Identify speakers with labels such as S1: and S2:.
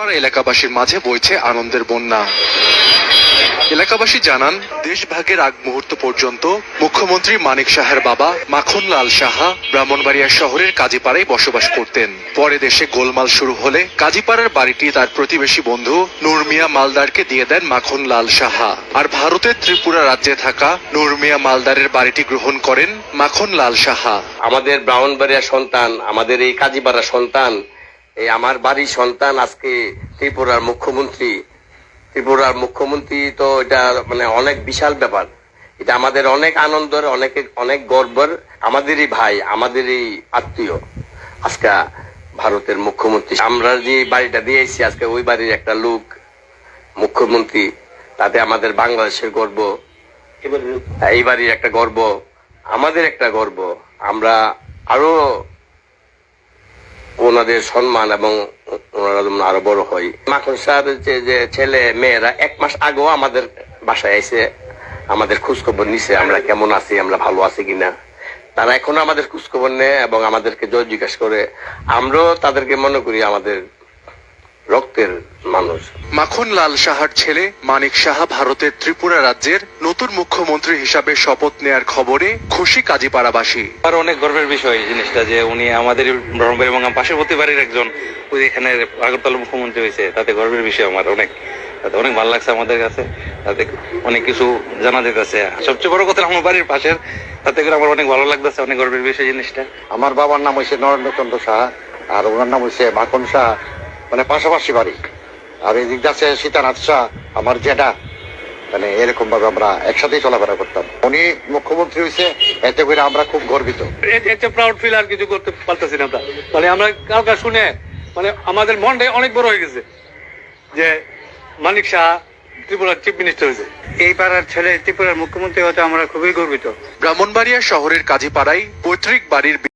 S1: পাড়া এলাকাবাসীর মাঝে বইছে আনন্দের বন্যা। এলাকাবাসী জানান, দেশভাগের আগ মুহূর্ত পর্যন্ত মুখ্যমন্ত্রী মানিক সাহার বাবা মাখনলাল সাহা ব্রাহ্মণবাড়িয়া শহরের কাজীপাড়ায় বসবাস করতেন। পরে দেশে গোলমাল শুরু হলে কাজীপাড়ার বাড়িটি তার প্রতিবেশী বন্ধু নুরমিয়া মালদারকে দিয়ে দেন মাখনলাল সাহা। আর ভারতের ত্রিপুরা রাজ্যে থাকা নুরমিয়া মালদারের বাড়িটি গ্রহণ করেন মাখনলাল সাহা।
S2: আমাদের ব্রাহ্মণবাড়িয়া সন্তান, আমাদের এই কাজীপাড়া সন্তান এই আমার বাড়ির সন্তান আজকে ত্রিপুরার মুখ্যমন্ত্রী। ত্রিপুরার মুখ্যমন্ত্রী তো এটা মানে অনেক বিশাল ব্যাপার। এটা আমাদের অনেক আনন্দের অনেক অনেক গর্বের আমাদেরই ভাই আমাদেরই আত্মীয় আজকে ভারতের মুখ্যমন্ত্রী। আমরা যে বাড়িটা দিয়েছি আজকে ওই বাড়ির একটা লোক মুখ্যমন্ত্রী তাতে আমাদের বাংলাদেশের গর্ব। এই বাড়ির একটা গর্ব আমাদের একটা গর্ব। আমরা আরও ওনাদের সম্মান এবং ওনারা যেমন আরও বড় হয়। মাখন যে যে ছেলে, মেয়েরা এক মাস আগেও আমাদের বাসায় এসে আমাদের খোঁজখবর নিছে, আমরা কেমন আছি, আমরা ভালো আছি কিনা। তারা এখনও আমাদের খোঁজখবর নেয় এবং আমাদেরকে জয় জিজ্ঞাসা করে। আমরাও তাদেরকে মনে করি আমাদের রক্তের মানুষ।
S1: মাখনলাল সাহার ছেলে মানিক সাহা ভারতের ত্রিপুরা রাজ্যের নতুন মুখ্যমন্ত্রী হিসাবে শপথ নেয়ার খবরে খুশি কাজীপাড়াবাসী।
S3: আর অনেক গর্বের বিষয় এই জিনিসটা যে উনি আমাদের ব্রহ্মবাড়ি এবং আমার পার্শ্ববর্তী বাড়ির একজন ওই এখানে আগরতলা মুখ্যমন্ত্রী হয়েছে তাতে গর্বের বিষয় আমার অনেক। তাতে অনেক ভালো লাগছে আমাদের কাছে তাতে অনেক কিছু জানা যেতেছে। সবচেয়ে বড় কথা আমার বাড়ির পাশের তাতে করে আমার অনেক ভালো লাগতেছে অনেক গর্বের বিষয় জিনিসটা।
S4: আমার বাবার নাম হয়েছে নরেন্দ্রচন্দ্র সাহা আর ওনার নাম হয়েছে মাখন সাহা। মানে পাশাপাশি বাড়ি। আর এই দিক আছে সীতানাথ শাহ আমার জেঠা। মানে এরকম ভাবে আমরা একসাথেই চলাফেরা করতাম। উনি মুখ্যমন্ত্রী হয়েছে এতে করে আমরা খুব গর্বিত।
S5: একটা প্রাউড ফিল আর কিছু করতে পারতেছি না আমরা। মানে আমরা কালকা শুনে মানে আমাদের মনটাই অনেক বড় হয়ে গেছে যে মানিক শাহ ত্রিপুরার চিফ মিনিস্টার হয়েছে। এই পাড়ার ছেলে ত্রিপুরার মুখ্যমন্ত্রী হতে আমরা খুবই গর্বিত।
S1: ব্রাহ্মণবাড়িয়া শহরের কাজীপাড়ায় পৈতৃক বাড়ির